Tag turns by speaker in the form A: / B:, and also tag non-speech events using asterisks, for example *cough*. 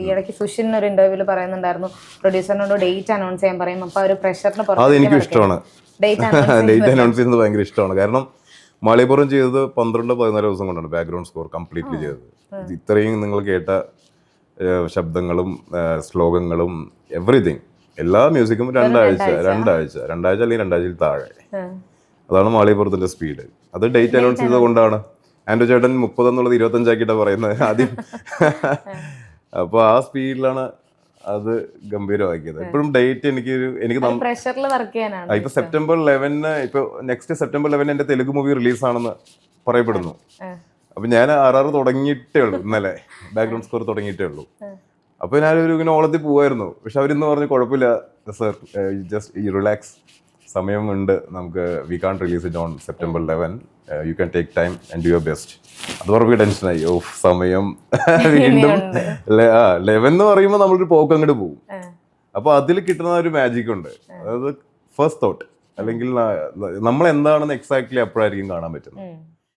A: ഈ ഇടയ്ക്ക് സുഷിൻ ഒരു ഇന്റർവ്യൂവിൽ പറയുന്നുണ്ടായിരുന്നു. പ്രൊഡ്യൂസറിനോട് ഡേറ്റ് അനൗൺസ് ചെയ്യാൻ പറയും. അപ്പൊ ഒരു പ്രഷറിന്
B: അത് എനിക്ക് ഇഷ്ടമാണ്.
A: ഡേറ്റ് *laughs* അനൗൺസ്
B: ചെയ്യുന്നത് ഭയങ്കര ഇഷ്ടമാണ്. കാരണം മാളിയപ്പുറം ചെയ്തത് പന്ത്രണ്ട് പതിനാല് ദിവസം കൊണ്ടാണ് ബാക്ക്ഗ്രൗണ്ട് സ്കോർ കംപ്ലീറ്റ്ലി ചെയ്തത്. ഇത്രയും നിങ്ങൾ കേട്ട ശബ്ദങ്ങളും ശ്ലോകങ്ങളും എവറിഥിങ് എല്ലാ മ്യൂസിക്കും രണ്ടാഴ്ച രണ്ടാഴ്ച രണ്ടാഴ്ച. അല്ലെങ്കിൽ രണ്ടാഴ്ചയിൽ താഴെ. അതാണ് മാളിയപ്പുറത്തിന്റെ സ്പീഡ് അത് ഡേറ്റ് അനൗൺസ് ചെയ്തത് കൊണ്ടാണ്. ആൻഡ്രോ ചേട്ടൻ മുപ്പത് എന്നുള്ളത് ഇരുപത്തഞ്ചാക്കിയിട്ടാണ് പറയുന്നത്. ആദ്യം അപ്പോൾ ആ സ്പീഡിലാണ് അത് ഗംഭീരമാക്കിയത്. ഇപ്പോഴും ഡേറ്റ് എനിക്ക് എനിക്ക് ഇപ്പൊ സെപ്റ്റംബർ ലെവനിന് ഇപ്പൊ നെക്സ്റ്റ് സെപ്റ്റംബർ ലെവൻ എന്റെ തെലുങ്ക് മൂവി റിലീസ് ആണെന്ന് പറയപ്പെടുന്നു അപ്പൊ ഞാൻ ആർ ആർ തുടങ്ങിയിട്ടേ ഉള്ളൂ ഇന്നലെ. ബാക്ക്ഗ്രൗണ്ട് സ്കോർ തുടങ്ങിയിട്ടേ ഉള്ളൂ. അപ്പൊ ഞാനൊരു ഇങ്ങനെ ഓളത്തിൽ പോവായിരുന്നു. പക്ഷെ അവരിന്ന് പറഞ്ഞു കുഴപ്പമില്ല. സർ ജസ്റ്റ് റിലാക്സ് സമയമുണ്ട്. നമുക്ക് we can release it on September eleven you can take time and your best അത് പറഞ്ഞ ടെൻഷനായി ഓ സമയം. *laughs* വീണ്ടും ലെവൻ എന്ന് പറയുമ്പോൾ നമ്മളൊരു പോക്ക് അങ്ങോട്ട് പോകും അപ്പോൾ അതിൽ കിട്ടുന്ന ഒരു മാജിക് ഉണ്ട്. അതായത് ഫസ്റ്റ് തോട്ട് അല്ലെങ്കിൽ നമ്മൾ എന്താണെന്ന് എക്സാക്ട്ലി അപ്പോഴായിരിക്കും കാണാൻ പറ്റുന്നത്.